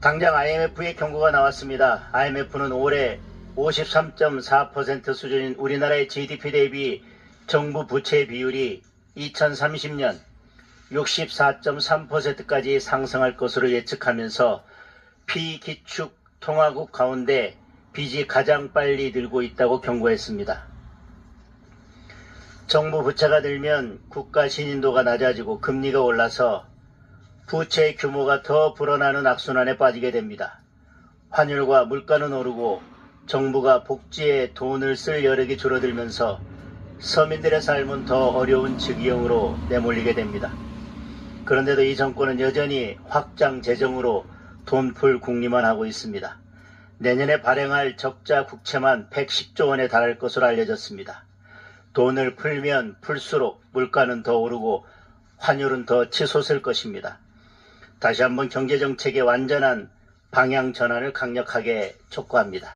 당장 IMF의 경고가 나왔습니다. IMF는 올해 53.4% 수준인 우리나라의 GDP 대비 정부 부채 비율이 2030년 64.3%까지 상승할 것으로 예측하면서 피기축 통화국 가운데 빚이 가장 빨리 늘고 있다고 경고했습니다. 정부 부채가 늘면 국가 신인도가 낮아지고 금리가 올라서 부채 규모가 더 불어나는 악순환에 빠지게 됩니다. 환율과 물가는 오르고 정부가 복지에 돈을 쓸 여력이 줄어들면서 서민들의 삶은 더 어려운 지경으로 내몰리게 됩니다. 그런데도 이 정권은 여전히 확장 재정으로 돈풀 궁리만 하고 있습니다. 내년에 발행할 적자 국채만 110조 원에 달할 것으로 알려졌습니다. 돈을 풀면 풀수록 물가는 더 오르고 환율은 더 치솟을 것입니다. 다시 한번 경제정책의 완전한 방향 전환을 강력하게 촉구합니다.